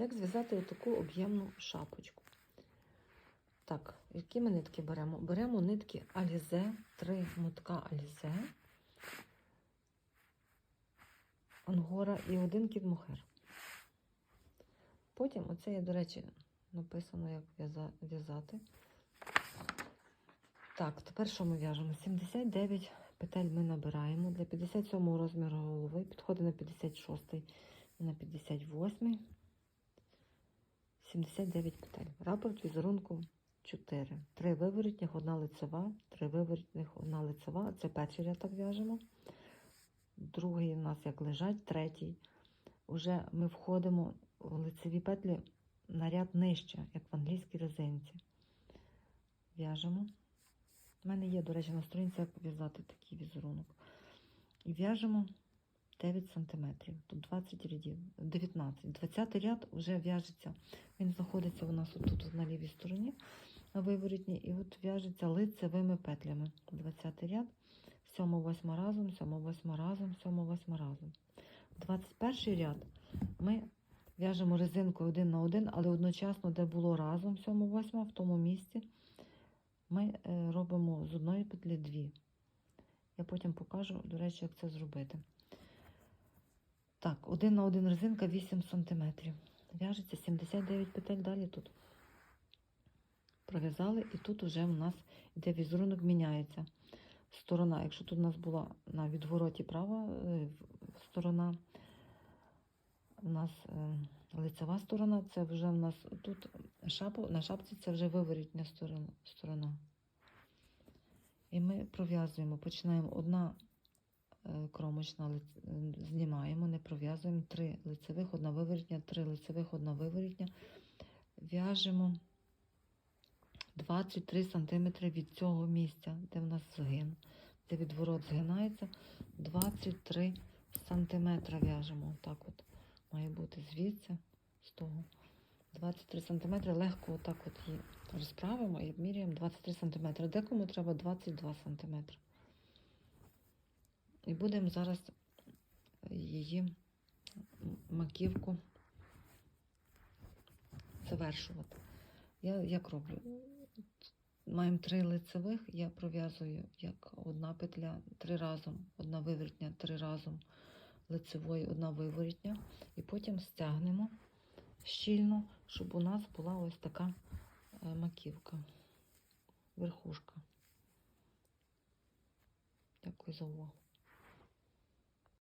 Як зв'язати таку об'ємну шапочку? Так, які ми нитки беремо? Беремо нитки Alize, три мотка Alize, ангора і один кіт-мохер. Потім, оце є, до речі, написано, як в'язати. Так, тепер що ми в'яжемо? 79 петель ми набираємо. Для 57 розміру голови підходить на 56 і на 58. 79 петель. Рапорт візерунку 4. Три виворітніх, одна лицева, три виворітних, одна лицева. Це перший ряд так в'яжемо. Другий у нас як лежать, третій. Уже ми входимо в лицеві петлі на ряд нижче, як в англійській резинці. В'яжемо. У мене є, до речі, на сторінці, як в'язати такий візерунок. І в'яжемо 9 см. Тут 20 рядів, 19. 20 ряд вже в'яжеться. Він знаходиться у нас отут на лівій стороні, на виворітній, і от в'яжеться лицевими петлями. 20 ряд, 7-8 разом, 7-8 разом, 7-8 разом. 21 ряд ми в'яжемо резинкою один на один, але одночасно, де було разом 7-8, в тому місці ми е, робимо з одної петлі дві. Я потім покажу, до речі, як це зробити. Так, один на один резинка 8 см. В'яжеться 79 петель далі тут. Пров'язали, і тут вже у нас йде візерунок, міняється. Сторона, якщо тут у нас була на відвороті права е, сторона, у нас е, лицева сторона, це вже у нас тут шапу, на шапці це вже виворітня сторона. І ми пров'язуємо, починаємо одна кромочна знімаємо, не пров'язуємо три лицевих, одна виворітня, три лицевих, одна виворітня. В'яжемо 23 см від цього місця, де в нас згин, де відворот згинається, 23 см в'яжемо. Отак от має бути звідси, з того. 23 см, легко отак от її розправимо і обміряємо 23 см. Декому треба 22 см. І будемо зараз її маківку завершувати. Я як роблю? Маємо три лицевих, я пров'язую як одна петля три разом, одна виворітня, три разом лицевої, одна виворітня. І потім стягнемо щільно, щоб у нас була ось така е, маківка, верхушка. Дякую за увагу.